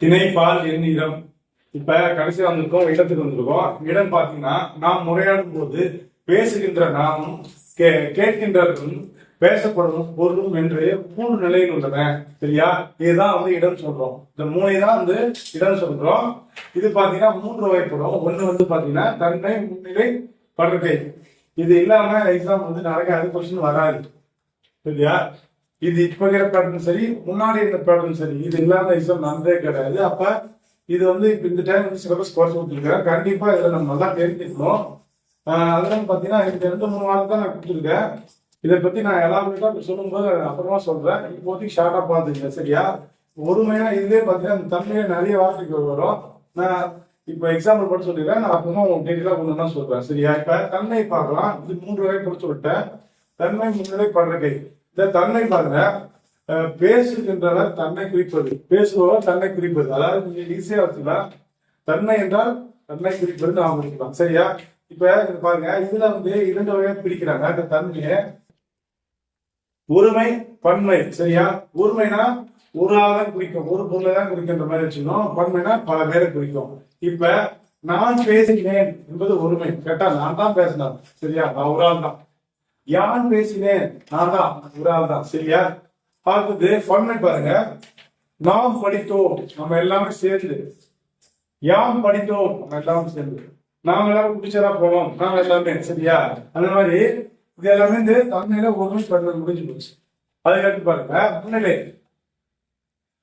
திணைப்பால் என் இடம். இப்ப கடைசி வந்திருக்கோம் இடத்துக்கு வந்திருக்கோம். இடம் பாத்தீங்கன்னா நாம் உரையாடும் போது பேசுகின்ற நாமும் கே- கேட்கின்றவர்களும் பேசப்படும் பொருளும் என்று மூணு நிலையில் உள்ளன. சரியா? இதுதான் வந்து இடம் சொல்றோம். இந்த மூணை தான் வந்து இடம் சொல்றோம். இது பாத்தீங்கன்னா மூன்று வகைப்படும். ஒண்ணு வந்து பாத்தீங்கன்னா தன்மை முன்னிலை படுக்கை. இது இல்லாம எக்ஸாம் வந்து நடக்காது கொஸ்டின் வராது. சரியா? இது இப்ப இருக்கிற பேட்டர்ன் சரி முன்னாடி இருந்த பேட்டர்ன் சரி. இது இல்லாத எக்ஸாம் நடந்தே கிடையாது. அப்ப இது வந்து இப்ப இந்த டைம் வந்து சிலபஸ் குறைச்சு கொடுத்துருக்கேன் கண்டிப்பா இதுல நம்ம நல்லா தெரிஞ்சுக்கணும். அதெல்லாம் பாத்தீங்கன்னா எனக்கு ரெண்டு மூணு வாரம் தான் நான் கொடுத்துருக்கேன். இதை பத்தி நான் எல்லாருமே சொல்லும்போது அப்புறமா சொல்றேன். இப்போதைக்கு ஷார்ட்டா பாத்துக்கங்க சரியா? ஒருமையா இதுலயே பாத்தீங்கன்னா இந்த தமிழ்ல நிறைய வார்த்தைகள் வரும். நான் இப்ப எக்ஸாம்பிள் மட்டும் சொல்லிடுறேன். நான் அப்புறமா உங்களுக்கு டீட்டெயிலா ஒன்று தான் சொல்றேன் சரியா? இப்ப தன்மை பார்க்கலாம். இது மூன்று வகை கொடுத்து விட்டேன். தன்மை முன்னிலை படுறகை இந்த தன்மை பாருங்க பேசுகின்றவர் தன்னை குறிப்பது. பேசுபவர் தன்னை குறிப்பது. அதாவது கொஞ்சம் ஈஸியா வச்சுக்கலாம். தன்மை என்றால் தன்னை குறிப்பது நாம் முடிக்கலாம் சரியா? இப்ப பாருங்க இதுல வந்து இரண்டு வகையா பிரிக்கிறாங்க. அந்த தன்மையை ஒருமை பன்மை. சரியா? ஒருமைனா ஒரு ஆளும் குறிக்கும். ஒரு பொருளை தான் குறிக்கின்ற மாதிரி வச்சுக்கணும். பன்மைனா பல பேரை குறிக்கும். இப்ப நான் பேசினேன் என்பது ஒருமை. கேட்டா நான் தான் பேசினேன் சரியா? நான் ஒரு ஆள் தான். யான் பேசினேன்? நான் தான். ஒரு ஆள் தான். சரியா? அடுத்தது பன்மை பாருங்க. நாம் படித்தோம். நம்ம எல்லாமே சேர்ந்து. யாம் படித்தோம்? நம்ம எல்லாமே சேர்ந்து. நாம எல்லாரும் குடிச்சதா போனோம். நாம எல்லாமே சரியா? அந்த மாதிரி. இது எல்லாமே இந்த ஒரு ஒருமை படுறது முடிஞ்சு போச்சு. அதுக்கடுத்து பாருங்க. முன்னிலை.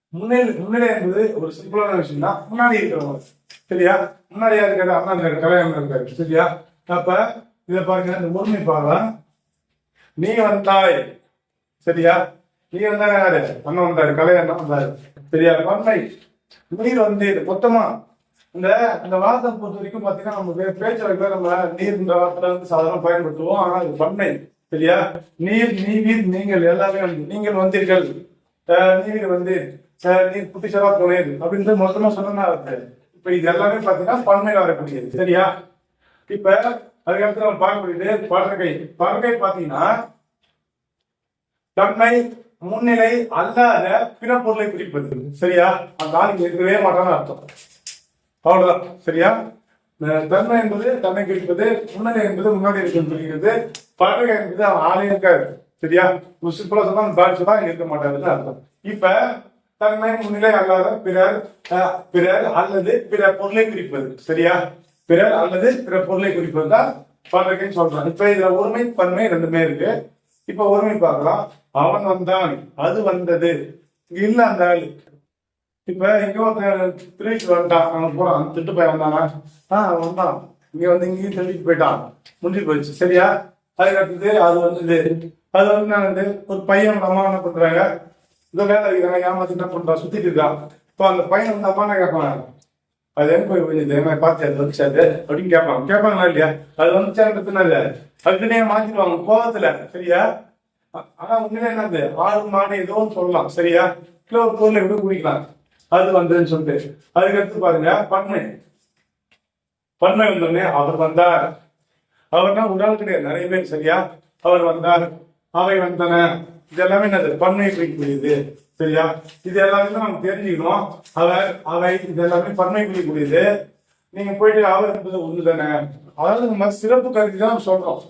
முன்னிலை முன்னிலை என்பது ஒரு சிம்பிளான விஷயம் தான் முன்னாடி இருக்கிறவங்க. சரியா? முன்னாடியா இருக்காரு? அண்ணா இருக்காரு. கல்யாணம் இருக்காரு. சரியா? அப்ப இதை பாருங்க. இந்த ஒருமை பாருங்க நீ வந்தாய். சரியா? நீ வந்தா யாரு? அண்ணன் வந்தாரு கல்யாணம் வந்தாரு. சரியா? பண்ணை நீர் வந்தீர். மொத்தமா இந்த இந்த வார்த்தை பொறுத்த வரைக்கும் பாத்தீங்கன்னா நம்ம வே- பேச்சு வழக்குல நம்ம நீர் இந்த வார்த்தை வந்து சாதாரண பயன்படுத்துவோம். ஆனா அது பண்ணை சரியா? நீர் நீர் நீங்கள் எல்லாமே வந்து நீங்கள் வந்தீர்கள். நீர் வந்து நீர் குட்டிச்சலா போனேன் அப்படின்றது மொத்தமா சொன்னா இருக்கு இப்ப இது எல்லாமே பாத்தீங்கன்னா பன்மையில வரக்கூடியது. சரியா? இப்ப அதுக்கடுத்து நம்ம போயிட்டு படற்கை படற்கை பாத்தீங்கன்னா தன்மை முன்னிலை அல்லாத பிற பொருளை குறிப்பது. சரியா? அந்த ஆளுக்கு இருக்கவே மாட்டான்னு அர்த்தம். அவ்வளவுதான். சரியா? அஹ் தன்மை என்பது தன்னை குறிப்பது முன்னிலை என்பது முன்னாடி இருக்கிறது பறவை என்பது அவன் ஆளே இருக்காது. சரியா? ஒரு சிம்பிளா சொன்னா அந்த சொன்னா இருக்க மாட்டாருன்னு அர்த்தம். இப்ப தன்மை முன்னிலை அல்லாத பிறர் அஹ், பிறர் அல்லது பிற பொருளை குறிப்பது. சரியா? பிறர் அல்லது பிற பொருளை குறிப்பது தான் பறவைன்னு சொல்றாங்க. இப்ப இதுல ஒருமை பன்மை ரெண்டுமே இருக்கு. இப்ப ஒருமை பார்க்கலாம். அவன் வந்தான். அது வந்தது. இங்க இல்ல அந்த ஆள். இப்ப இங்க ஒருத்தன் திருவிட்டு வந்துட்டான். அவன் போறான். திட்டு போய் வந்தானா? ஆஹ் அவன் வந்தான். இங்க வந்து இங்கேயும் திருவிட்டு போயிட்டான். முடிஞ்சு போயிடுச்சு. சரியா? அதுக்கு அடுத்தது அது வந்தது. அது வந்து நான் வந்து ஒரு பையன் அம்மா என்ன பண்றாங்க? இந்த வேலை இருக்கிறாங்க ஏமாத்தி என்ன பண்றான்? சுத்திட்டு இருக்கான். இப்போ அந்த பையன் வந்து அம்மா என்ன கேட்பான்? அது எனக்கு போய் கொஞ்சம் என்ன பார்த்து அது வந்துச்சு அது? அப்படின்னு கேட்பாங்க. கேட்பாங்களா இல்லையா? அது வந்துச்சான்றதுனால அதுக்குன்னே மாத்திடுவாங்க கோவத்துல. சரியா? ஆனா உண்மையில என்னது? ஆடு மாடு ஏதோ சொல்லலாம். சரியா? கிலோ ஒரு பொருளை எப்படி குடிக்கலாம். அது வந்ததுன்னு சொல்லிட்டு. அதுக்கடுத்து பாருங்க பன்மை பன்மை வந்தோடனே அவர் வந்தார். அவர்னா ஒரு ஆள் கிடையாது. நிறைய பேர் சரியா? அவர் வந்தார். அவை வந்தன. இது எல்லாமே என்னது? பன்மை குறிக்கக்கூடியது சரியா? இது எல்லாமே நம்ம தெரிஞ்சுக்கணும். அவர் அவை இது எல்லாமே பன்மை புரியக்கூடியது. நீங்க போயிட்டு அவர் என்பது ஒண்ணு தானே அதாவது நம்ம சிறப்பு கருதி தான் சொல்றோம்.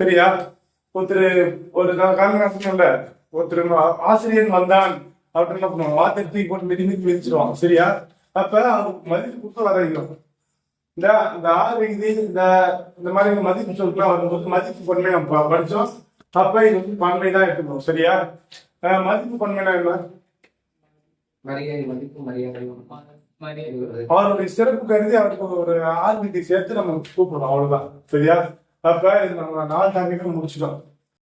சரியா? ஒருத்தர் ஒரு காலகட்டத்தில் ஒருத்தர் ஆசிரியர் வந்தான் அப்படின்னு என்ன பண்ணுவாங்க? வார்த்தை தூக்கி போட்டு மிதி மிதி மிதிச்சிருவாங்க. சரியா? அப்ப அவருக்கு மதிப்பு கொடுத்து வர இந்த இந்த ஆறு இது இந்த இந்த மாதிரி மதிப்பு சொல்லிக்கலாம் வரும்போது மதிப்பு பன்மை நம்ம படிச்சோம். அப்ப இது வந்து பன்மை தான் எடுத்துக்கணும். சரியா? மதிப்பு பன்மைனா என்ன மரியாதை மதிப்பு மரியாதை. மரியாதை. அவருடைய சிறப்பு கருதி அவருக்கு ஒரு ஆர்மிக்கு சேர்த்து நம்ம கூப்பிடுறோம் அவ்வளவுதான். சரியா? அப்ப இது நம்ம நாலு டாபிக்கும் முடிச்சிட்டோம்.